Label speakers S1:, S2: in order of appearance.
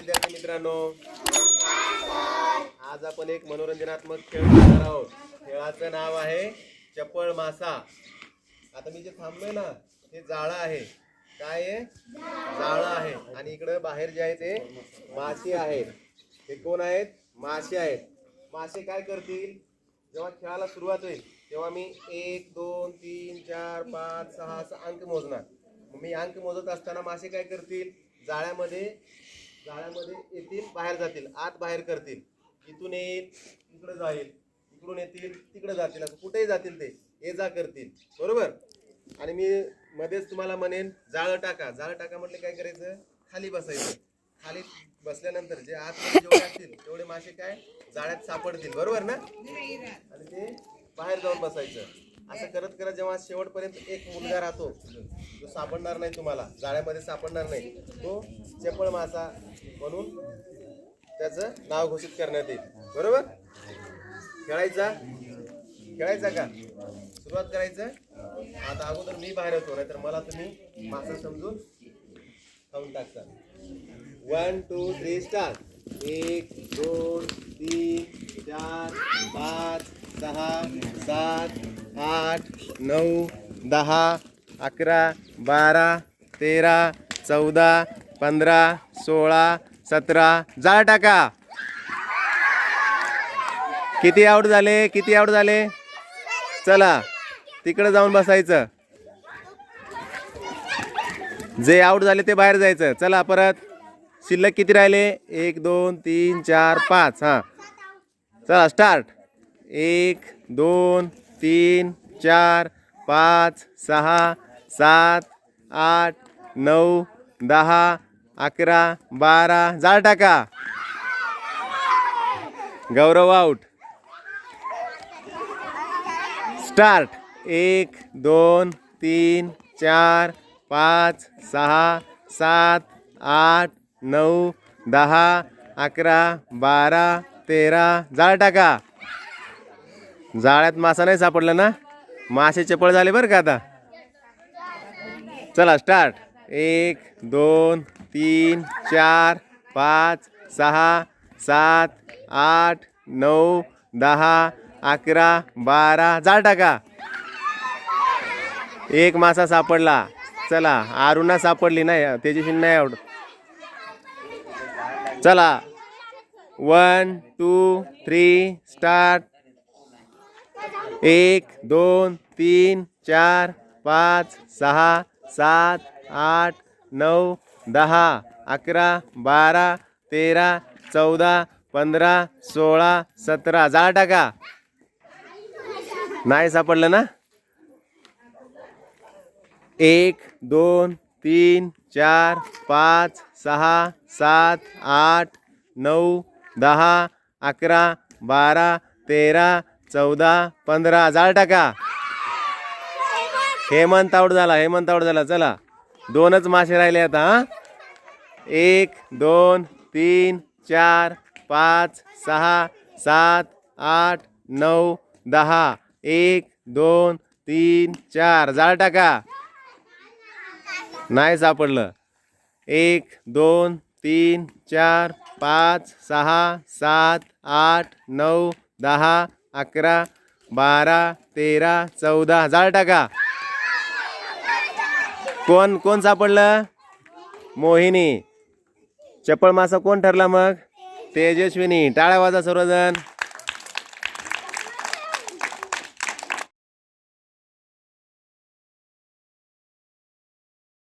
S1: विद्यार्थी मित्रांनो आज आपण एक मनोरंजनात्मक खेळ खेळणार आहोत. खेळाचं नाव आहे चपळ मासा. आता मी जे थांबलोय ना ते जाळं आहे. काय आहे? जाळं आहे. आणि इकडं बाहेर जे आहे ते मासे आहेत. हे कोण आहेत? मासे आहेत. मासे काय करतील? जेव्हा खेळाला सुरुवात होईल तेव्हा मी एक दोन तीन चार पाच सहा असं अंक मोजणार. मी अंक मोजत असताना मासे काय करतील? जाळ्यामध्ये जाळ्यामध्ये येतील बाहेर जातील आत बाहेर करतील. इथून येईल इकडे जाईल. इकडून येतील तिकडे जातील. असं कुठेही जातील ते. ये जा करतील. बरोबर? आणि मी मध्येच तुम्हाला म्हणेन जाळं टाका. जाळं टाका म्हटलं काय करायचं? खाली बसायचं. खाली बसल्यानंतर जे आत जेवढे असतील तेवढे मासे काय? जाळ्यात सापडतील. बरोबर ना? आणि ते बाहेर जाऊन बसायचं. असं करत करत जेव्हा शेवटपर्यंत एक मुलगा राहतो जो सापडणार नाही तुम्हाला जाळ्यामध्ये सापडणार नाही तो चपळ मासा म्हणून त्याचं नाव घोषित करण्यात येईल. बरोबर? खेळायचा? खेळायचा का? सुरुवात करायचं? आता अगोदर मी बाहेर होतो नाहीतर मला तुम्ही मासा समजून खाऊन टाकता. वन टू थ्री स्टार एक दोन तीन चार पाच सहा सात आठ नऊ दहा अकरा बारा तेरा चौदा पंधरा सोळा सतरा. जाळ टाका. किती आऊट झाले? किती आऊट झाले? चला तिकडे जाऊन बसायचं. जे आऊट झाले ते बाहेर जायचं. चला परत. शिल्लक किती राहिले? एक दोन तीन चार पाच. हां. चला स्टार्ट एक दोन तीन चार पाच सहा सात आठ नऊ दहा अकरा बारा. जाळ टाका. गौरव आऊट स्टार्ट एक दोन तीन चार पाच सहा सात आठ नऊ दहा अकरा बारा तेरा. जाळ टाका. जाळ्यात मासा नाही सापडला ना? मासे चपळ झाले बरं का आता? चला स्टार्ट एक दोन तीन चार पाच सहा सात आठ नऊ दहा अकरा बारा. जाळ टाका. एक मासा सापडला. चला आरुणा सापडली नाही तेजस्वी नाही आवड चला. वन टू थ्री स्टार्ट एक दोन तीन चार पाच सहा सात आठ नऊ दहा अकरा बारा तेरा चौदा पंधरा सोळा सतरा. जाळ टाका. नाही सापडलं ना? एक दोन तीन चार पाच सहा सात आठ नऊ दहा अकरा बारा तेरा चौदा पंधरा जाळ टाका हेमंत आऊट झाला हेमंत आऊट झाला. चला दोनच मासे राहिले आता हा. एक दोन तीन चार पाच सहा सात आठ नऊ दहा. एक दोन तीन चार. जाळ टाका नाही सापडलं. एक दोन तीन चार पाच सहा सात आठ नऊ दहा अकरा बारा तेरा चौदा. जाळ टाका. कोण कोण सापडलं? मोहिनी. चप्पल मासा कोण ठरला मग? तेजस्विनी. टाळ्या वाजा सर्वजण.